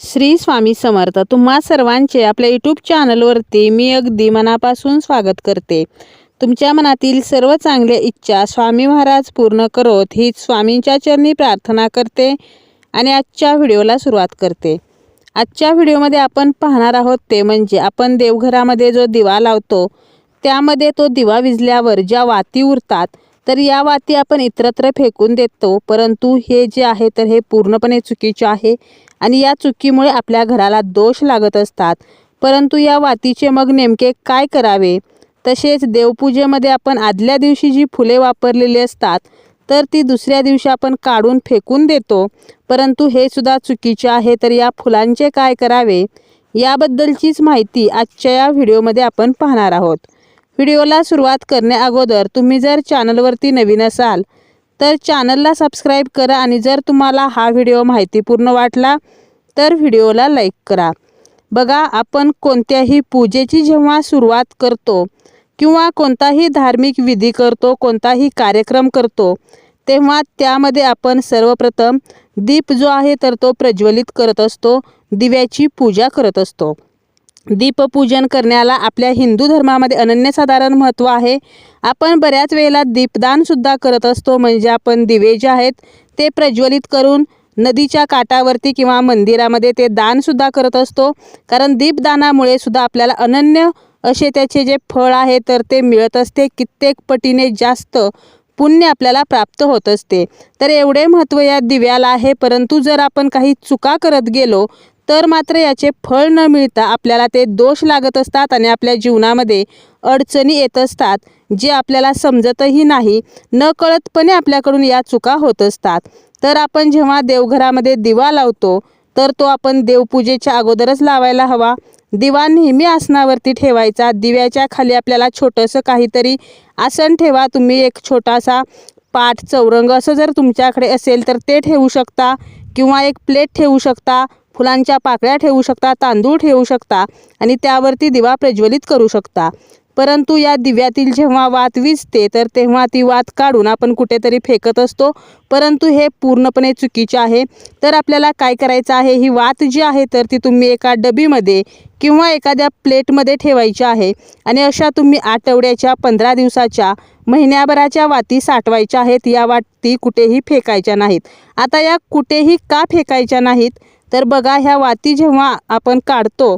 श्री स्वामी समर्थ. तुम्हा सर्वांचे आपल्या यूट्यूब चॅनलवरती मी अगदी मनापासून स्वागत करते. तुमच्या मनातील सर्व चांगल्या इच्छा स्वामी महाराज पूर्ण करोत हीच स्वामींच्या चरणी प्रार्थना करते आणि आजच्या व्हिडिओला सुरुवात करते. आजच्या व्हिडिओमध्ये आपण पाहणार आहोत ते म्हणजे आपण देवघरामध्ये जो दिवा लावतो त्यामध्ये तो दिवा विजल्यावर ज्या वाती उरतात तर या वाती आपण इतरत्र फेकून देतो परंतु हे जे आहे तर हे पूर्णपणे चुकीचे आहे आणि या चुकीमुळे आपल्या घराला दोष लागत असतात. परंतु या वातीचे मग नेमके काय करावे? तसेच देवपूजेमध्ये आपण आदल्या दिवशी जी फुले वापरलेली असतात तर ती दुसऱ्या दिवशी आपण काढून फेकून देतो. परंतु हे सुद्धा चुकीचे आहे तर या फुलांचे काय करावे? याबद्दलचीच माहिती आजच्या या व्हिडिओमध्ये आपण पाहणार आहोत. व्हिडिओला सुरुवात करण्याअगोदर तुम्ही जर चॅनलवरती नवीन असाल तर चॅनलला सबस्क्राईब करा आणि जर तुम्हाला हा व्हिडिओ माहितीपूर्ण वाटला तर व्हिडिओला लाईक करा. बघा आपण कोणत्याही पूजेची जेव्हा सुरुवात करतो किंवा कोणताही धार्मिक विधी करतो कोणताही कार्यक्रम करतो तेव्हा त्यामध्ये आपण सर्वप्रथम दीप जो आहे तर तो प्रज्वलित करत असतो दिव्याची पूजा करत असतो. दीपपूजन करण्याला आपल्या हिंदू धर्मामध्ये अनन्यसाधारण महत्त्व आहे. आपण बऱ्याच वेळेला दीपदानसुद्धा करत असतो म्हणजे आपण दिवे जे आहेत ते प्रज्वलित करून नदीच्या काठावरती किंवा मंदिरामध्ये ते दानसुद्धा करत असतो. कारण दीपदानामुळे सुद्धा आपल्याला अनन्य असे त्याचे जे फळ आहे तर ते मिळत असते. कित्येक पटीने जास्त पुण्य आपल्याला प्राप्त होत असते. तर एवढे महत्त्व या दिव्याला आहे. परंतु जर आपण काही चुका करत गेलो तर मात्र याचे फळ न मिळता आपल्याला ते दोष लागत असतात आणि आपल्या जीवनामध्ये अडचणी येत असतात जे आपल्याला समजतही नाही नकळतपणे आपल्याकडून या चुका होत असतात. तर आपण जेव्हा देवघरामध्ये दिवा लावतो तर तो आपण देवपूजेच्या अगोदरच लावायला हवा. दिवा नेहमी आसनावरती ठेवायचा. दिव्याच्या खाली आपल्याला छोटंसं काहीतरी आसन ठेवा. तुम्ही एक छोटासा पाठ चौरंग असं जर तुमच्याकडे असेल तर ते ठेवू शकता किंवा एक प्लेट ठेवू शकता. फुलांच्या पाकळ्या ठेवू शकता तांदूळ ठेवू शकता आणि त्यावरती दिवा प्रज्वलित करू शकता. परंतु या दिव्यातील जेव्हा वात विजते तर तेव्हा ती वात काढून आपण कुठेतरी फेकत असतो. परंतु हे पूर्णपणे चुकीचे आहे. तर आपल्याला काय करायचं आहे? ही वात जी आहे तर ती तुम्ही एका डबीमध्ये किंवा एखाद्या प्लेटमध्ये ठेवायची आहे आणि अशा तुम्ही आठवड्याच्या पंधरा दिवसाच्या महिन्याभराच्या वाती साठवायच्या आहेत. या वाती कुठेही फेकायच्या नाहीत. आता या कुठेही का फेकायच्या नाहीत? तर बघा ह्या वाती जेव्हा आपण काढतो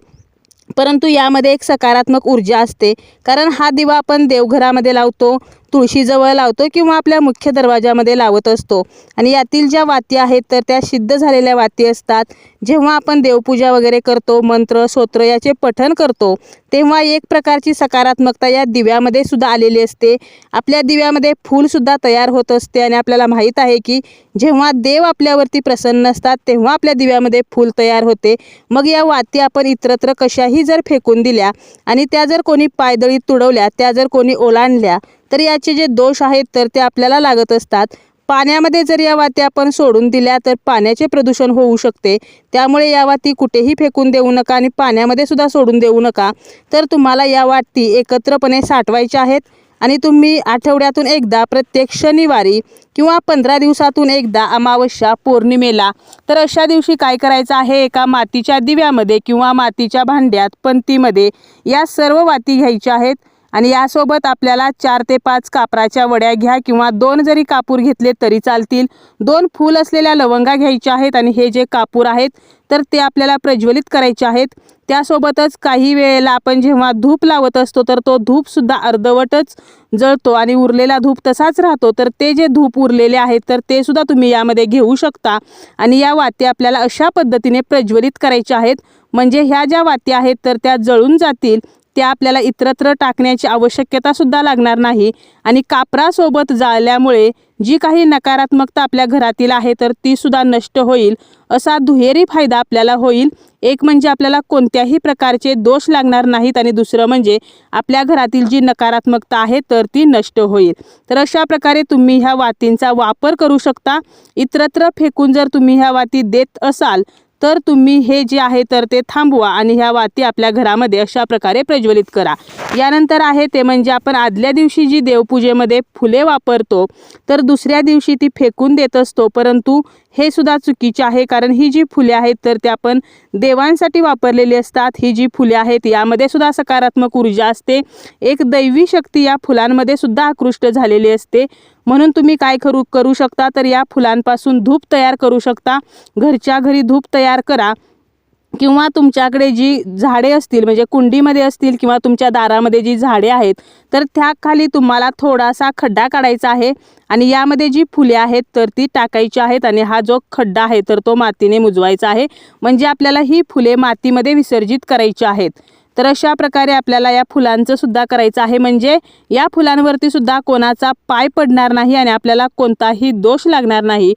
परंतु यामध्ये एक सकारात्मक ऊर्जा असते. कारण हा दिवा आपण देवघरामध्ये लावतो तुळशीजवळ लावतो किंवा आपल्या मुख्य दरवाजामध्ये लावत असतो. आणि यातील ज्या वाती आहेत तर त्या सिद्ध झालेल्या वाती असतात. जेव्हा आपण देवपूजा वगैरे करतो मंत्र स्तोत्र याचे पठण करतो तेव्हा एक प्रकारची सकारात्मकता या दिव्यामध्ये सुद्धा आलेली असते. आपल्या दिव्यामध्ये फूलसुद्धा तयार होत असते आणि आपल्याला माहीत आहे की जेव्हा देव आपल्यावरती प्रसन्न असतात तेव्हा आपल्या दिव्यामध्ये फूल तयार होते. मग या वाती आपण इतरत्र कशाही जर फेकून दिल्या आणि त्या जर कोणी पायदळीत तुडवल्या त्या जर कोणी ओलांडल्या तर याचे जे दोष आहेत तर ते आपल्याला लागत असतात. पाण्यामध्ये जर या वाती आपण सोडून दिल्या तर पाण्याचे प्रदूषण होऊ शकते. त्यामुळे या वाती कुठेही फेकून देऊ नका आणि पाण्यामध्ये सुद्धा सोडून देऊ नका. तर तुम्हाला या वाती एकत्रपणे साठवायच्या आहेत आणि तुम्ही आठवड्यातून एकदा प्रत्येक शनिवारी किंवा पंधरा दिवसातून एकदा अमावस्या पौर्णिमेला तर अशा दिवशी काय करायचं आहे? एका मातीच्या दिव्यामध्ये किंवा मातीच्या भांड्यात पंतीमध्ये या सर्व वाती घ्यायच्या आहेत. आणि यासोबत आपल्याला चार ते पाच कापराच्या वड्या घ्या किंवा दोन जरी कापूर घेतले तरी चालतील. दोन फूल असलेल्या लवंगा घ्यायच्या आहेत आणि हे जे कापूर आहेत तर ते आपल्याला प्रज्वलित करायचे आहेत. त्यासोबतच काही वेळेला आपण जेव्हा धूप लावत असतो तर तो धूपसुद्धा अर्धवटच जळतो आणि उरलेला धूप तसाच राहतो. तर ते जे धूप उरलेले आहेत तर ते सुद्धा तुम्ही यामध्ये घेऊ शकता. आणि या वाती आपल्याला अशा पद्धतीने प्रज्वलित करायच्या आहेत. म्हणजे ह्या ज्या वाती आहेत तर त्या जळून जातील. त्या आपल्याला इतरत्र टाकण्याची आवश्यकतासुद्धा लागणार नाही. आणि कापरासोबत जाळल्यामुळे जी काही नकारात्मकता आपल्या घरातील आहे तर तीसुद्धा नष्ट होईल. असा दुहेरी फायदा आपल्याला होईल. एक म्हणजे आपल्याला कोणत्याही प्रकारचे दोष लागणार नाहीत आणि दुसरं म्हणजे आपल्या घरातील जी नकारात्मकता आहे तर ती नष्ट होईल. तर अशा प्रकारे तुम्ही ह्या वातींचा वापर करू शकता. इतरत्र फेकून जर तुम्ही ह्या वाती देत असाल तर तुम्ही हे जे आहे तर ते थांबवा आणि ह्या वाती आपल्या घरामध्ये अशा प्रकारे प्रज्वलित करा. यानंतर आहे ते म्हणजे आपण आदल्या दिवशी जी देवपूजेमध्ये फुले वापरतो तर दुसऱ्या दिवशी ती फेकून देत असतो. परंतु हे सुद्धा चुकीचे आहे कारण ही जी फुले आहेत तर ते आपण देवांसाठी वापरलेली असतात. ही जी फुले आहेत यामध्ये सुद्धा सकारात्मक ऊर्जा असते. एक दैवी शक्ती या फुलांमध्ये सुद्धा आकृष्ट झालेली असते. म्हणून तुम्ही काय करू करू शकता? तर या फुलांपासून धूप तयार करू शकता. घरच्या घरी धूप तयार करा. किंवा तुमच्याकडे जी झाडे असतील म्हणजे कुंडीमध्ये असतील किंवा तुमच्या दारामध्ये जी झाडे आहेत तर त्या खाली तुम्हाला थोडासा खड्डा काढायचा आहे आणि यामध्ये जी फुले आहेत तर ती टाकायची आहेत आणि हा जो खड्डा आहे तर तो मातीने मुजवायचा आहे. म्हणजे आपल्याला ही फुले मातीमध्ये विसर्जित करायची आहेत. तर अशा प्रकारे आपल्याला या फुलांचं सुद्धा करायचं आहे. म्हणजे या फुलांवरती सुद्धा कोणाचा पाय पडणार नाही आणि आपल्याला कोणताही दोष लागणार नाही.